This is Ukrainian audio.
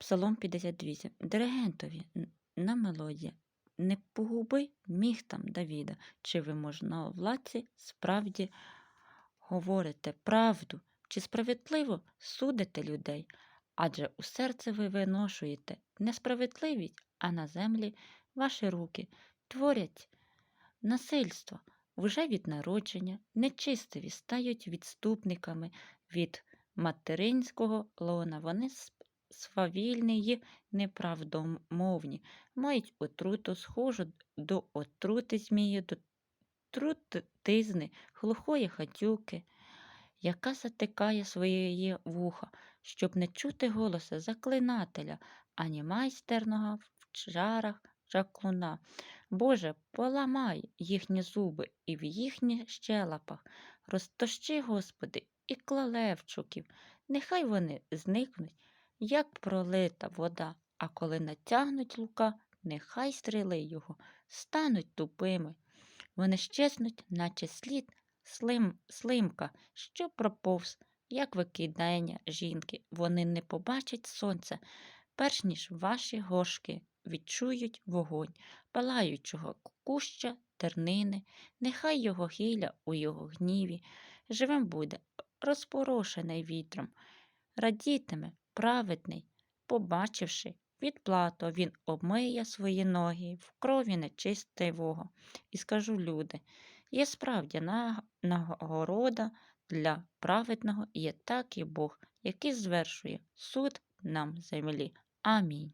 Псалом 58. Диригентові на мелодія. Не погуби міг там Давіда. Чи ви можновладці справді говорите правду, чи справедливо судите людей? Адже у серце ви виношуєте несправедливість, а на землі ваші руки творять насильство. Вже від народження нечистиві стають відступниками від материнського лона. Вони свавільні й неправдомовні, мають отруту, схожу до отрути змії, до трутизни, глухої хатюки, яка затикає своє вуха, щоб не чути голоса заклинателя, ані майстерного в чарах чаклуна. Боже, поламай їхні зуби і в їхніх щелепах. Розтощи, Господи, і клалевчуків. Нехай вони зникнуть, як пролита вода, а коли натягнуть лука, нехай стріли його стануть тупими. Вони щезнуть, наче слід слим, слимка, що проповз, як викидання жінки. Вони не побачать сонця, перш ніж ваші гошки відчують вогонь, палаючого куща, тернини, нехай його гілля у його гніві, живим буде, розпорошений вітром, радітиме праведний, побачивши відплату, він обмиє свої ноги в крові нечистивого. І скажу люди, є справді нагорода для праведного, є так і Бог, який звершує суд нам землі. Амінь.